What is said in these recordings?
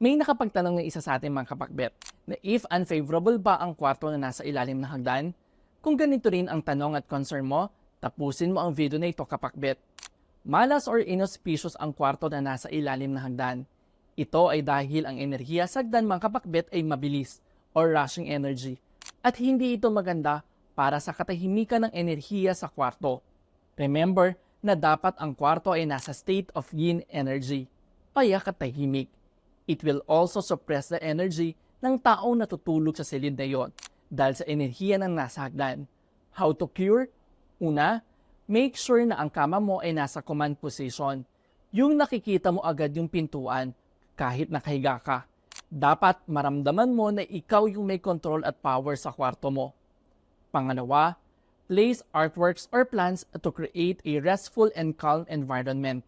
May nakapagtanong ng isa sa ating mga kapakbet na if unfavorable ba ang kwarto na nasa ilalim ng hagdan? Kung ganito rin ang tanong at concern mo, tapusin mo ang video na ito kapakbet. Malas or inauspicious ang kwarto na nasa ilalim ng hagdan. Ito ay dahil ang enerhiya sa hagdan mga kapakbet ay mabilis or rushing energy at hindi ito maganda para sa katahimikan ng enerhiya sa kwarto. Remember na dapat ang kwarto ay nasa state of yin energy, payak at tahimik. It will also suppress the energy ng taong natutulog sa silid na yon dahil sa enerhiya ng nasa hagdan. How to cure? Una, make sure na ang kama mo ay nasa command position. Yung nakikita mo agad yung pintuan kahit nakahiga ka. Dapat maramdaman mo na ikaw yung may control at power sa kwarto mo. Pangalawa, place artworks or plants to create a restful and calm environment.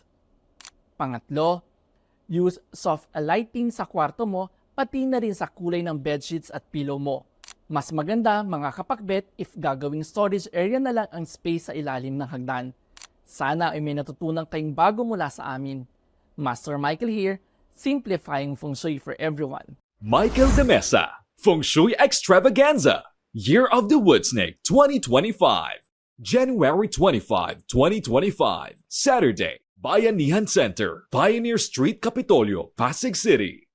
Pangatlo, use soft lighting sa kwarto mo pati na rin sa kulay ng bedsheets at pillow mo. Mas maganda mga kapakbet if gagawing storage area na lang ang space sa ilalim ng hagdan. Sana ay may natutunan kayong bago mula sa amin. Master Michael here, simplifying feng shui for everyone. Michael de Mesa, Feng Shui Extravaganza, Year of the Wood Snake 2025, January 25, 2025, Saturday, Bayanihan Center, Pioneer Street, Capitolio, Pasig City.